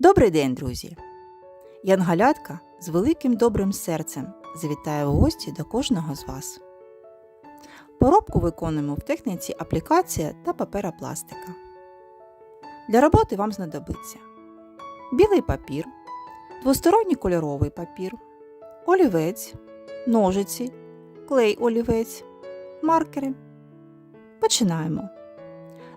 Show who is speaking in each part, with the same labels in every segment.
Speaker 1: Добрий день, друзі! Янгалятка з великим добрим серцем завітає в гості до кожного з вас. Поробку виконуємо в техніці аплікація та паперопластика. Для роботи вам знадобиться білий папір, двосторонній кольоровий папір, олівець, ножиці, клей олівець, маркери. Починаємо.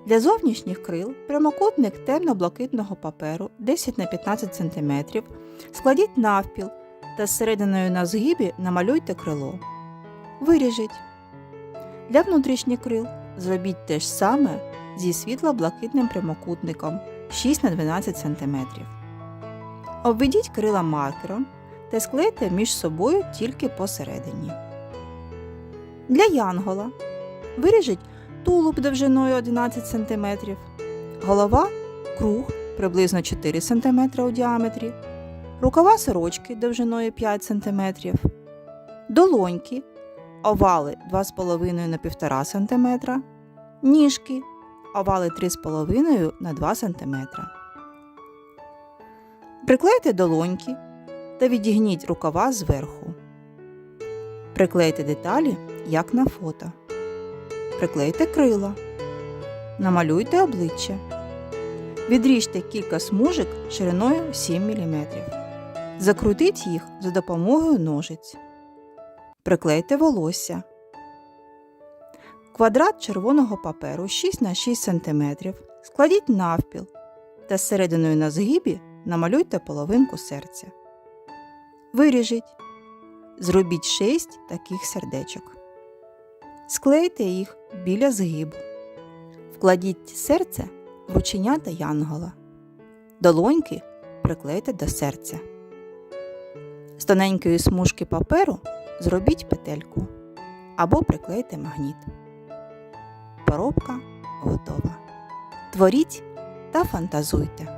Speaker 1: Для зовнішніх крил прямокутник темно-блакитного паперу 10 на 15 см складіть навпіл та з серединою на згибі намалюйте крило. Виріжіть. Для внутрішніх крил зробіть те ж саме зі світло-блакитним прямокутником 6 на 12 см. Обведіть крила маркером та склейте між собою тільки посередині. Для янгола виріжіть тулуб довжиною 11 см, голова круг приблизно 4 см у діаметрі, рукава сорочки довжиною 5 см, долоньки, овали 2,5 на 1,5 см, ніжки, овали 3,5 на 2 см. Приклейте долоньки та відігніть рукава зверху. Приклейте деталі, як на фото. Приклейте крила. Намалюйте обличчя. Відріжте кілька смужок шириною 7 мм. Закрутіть їх за допомогою ножиць. Приклейте волосся. Квадрат червоного паперу 6 на 6 см складіть навпіл та з серединою на згибі намалюйте половинку серця. Виріжіть. Зробіть 6 таких сердечок. Склейте їх біля згибу. Вкладіть серце в рученята янгола. Долоньки приклейте до серця. З тоненької смужки паперу зробіть петельку або приклейте магніт. Поробка готова. Творіть та фантазуйте.